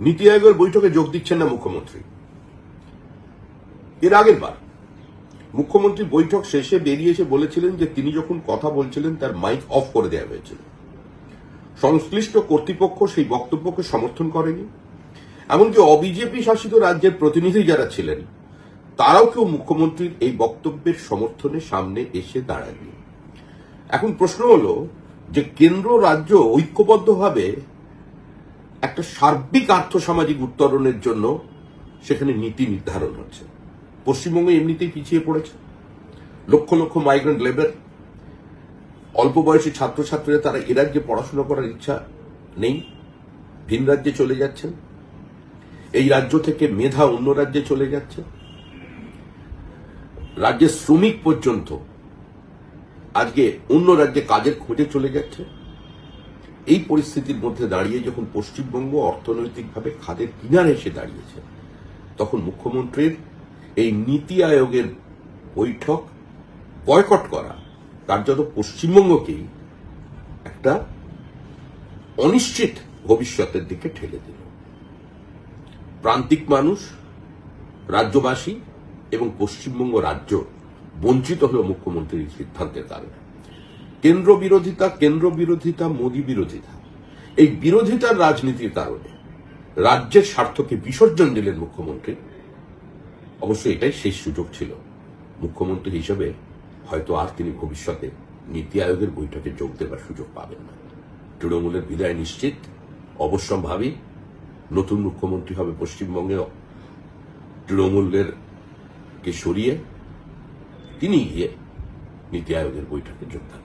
নীতি আয়োগের বৈঠকে যোগ দিচ্ছেন না মুখ্যমন্ত্রী। এর আগের বার মুখ্যমন্ত্রী বৈঠক শেষে বেরিয়ে এসে বলেছিলেন যে তিনি যখন কথা বলছিলেন তার মাইক অফ করে দেওয়া হয়েছিল। সংশ্লিষ্ট কর্তৃপক্ষ সেই বক্তব্যকে সমর্থন করেনি। এমনকি অবিজেপি শাসিত রাজ্যের প্রতিনিধি যারা ছিলেন, তারাও কেউ মুখ্যমন্ত্রীর এই বক্তব্যের সমর্থনে সামনে এসে দাঁড়ায়নি। এখন প্রশ্ন হলো যে কেন্দ্র রাজ্য ঐক্যবদ্ধভাবে একটা সার্বিক আর্থসামাজিক উত্তরণের জন্য সেখানে নীতি নির্ধারণ হচ্ছে। পশ্চিমবঙ্গ এমনিতেই পিছিয়ে পড়েছে। লক্ষ লক্ষ মাইগ্রেন্ট লেবার অল্প বয়সী ছাত্রছাত্রীরা তারা এ রাজ্যে পড়াশোনা করার ইচ্ছা নেই, ভিন রাজ্যে চলে যাচ্ছেন। এই রাজ্য থেকে মেধা অন্য রাজ্যে চলে যাচ্ছে। রাজ্যের শ্রমিক পর্যন্ত আজকে অন্য রাজ্যে কাজের খোঁজে চলে যাচ্ছে। এই পরিস্থিতির মধ্যে দাঁড়িয়ে যখন পশ্চিমবঙ্গ অর্থনৈতিকভাবে খাদের কিনারে এসে দাঁড়িয়েছে, তখন মুখ্যমন্ত্রীর এই নীতি আয়োগের বৈঠক বয়কট করা তার যত পশ্চিমবঙ্গকেই একটা অনিশ্চিত ভবিষ্যতের দিকে ঠেলে দিল। প্রান্তিক মানুষ, রাজ্যবাসী এবং পশ্চিমবঙ্গ রাজ্য বঞ্চিত হল মুখ্যমন্ত্রীর সিদ্ধান্তের কারণে। কেন্দ্র বিরোধিতা কেন্দ্র বিরোধিতা মোদী বিরোধিতা। এই বিরোধিতার রাজনীতির কারণে রাজ্যের স্বার্থকে বিসর্জন দিলেন মুখ্যমন্ত্রী। অবশ্য এটাই শেষ সুযোগ ছিল। মুখ্যমন্ত্রী হিসেবে হয়তো আর তিনি ভবিষ্যতে নীতি আয়োগের বৈঠকে যোগ দেবার সুযোগ পাবেন না। তৃণমূলের বিদায় নিশ্চিত, অবশ্যম্ভাবী। নতুন মুখ্যমন্ত্রী হবে পশ্চিমবঙ্গে। তৃণমূলের কে সরিয়ে তিনি গিয়ে নীতি আয়োগের বৈঠকে যোগদান